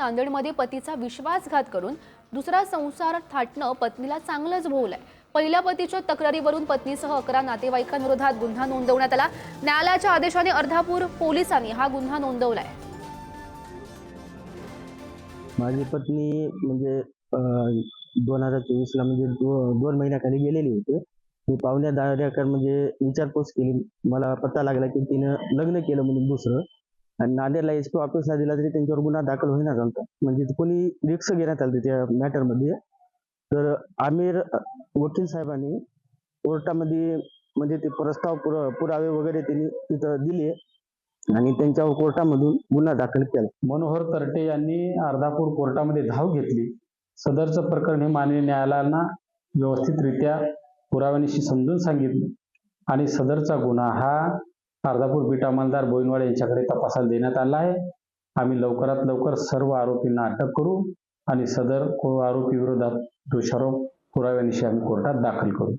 नांदेडमध्ये पतीचा विश्वासघात करून दुसरा संसार थाटणं पत्नीला चांगलंच भोवलंय. पहिल्या पतीच्या तक्रारीवरून पत्नीसह अकरा नातेवाईकांविरोधात गुन्हा नोंदवण्यात आला. न्यायालयाच्या आदेशाने अर्धापूर पोलिसांनी हा गुन्हा नोंदवलाय. माझी पत्नी म्हणजे दोन हजार चोवीसला म्हणजे दोन महिन्याखाली गेलेली होती. मी पाहुण्या दाऱ्याकर म्हणजे विचारपूस केली. मला पत्ता लागला की तिनं लग्न केलं म्हणून दुसरं. नांदेडला एस पी ऑफिसला दिला तरी त्यांच्यावर गुन्हा दाखल होईना झालता म्हणजे कोणी रिक्स घेण्यात आली त्या मॅटरमध्ये. तर आमिर वकील साहेबांनी कोर्टामध्ये म्हणजे ते प्रस्ताव पुरावे वगैरे त्यांनी तिथं दिले आणि त्यांच्यावर कोर्टामधून गुन्हा दाखल केला. मनोहर तरटे यांनी अर्धापूर कोर्टामध्ये धाव घेतली. सदरचं प्रकरण हे माननीय न्यायालयाला व्यवस्थितरित्या पुराव्यानिशी समजून सांगितलं. आणि सदरचा गुन्हा हा अर्धापूर बीट अंमलदार बोईनवाड यांच्याकडे तपासाला देण्यात आला आहे. आम्ही लवकरात लवकर सर्व आरोपींना अटक करू आणि सदर को- आरोपी विरोधात दोषारोप पुराव्यानिशी आम्ही कोर्टात दाखल करू.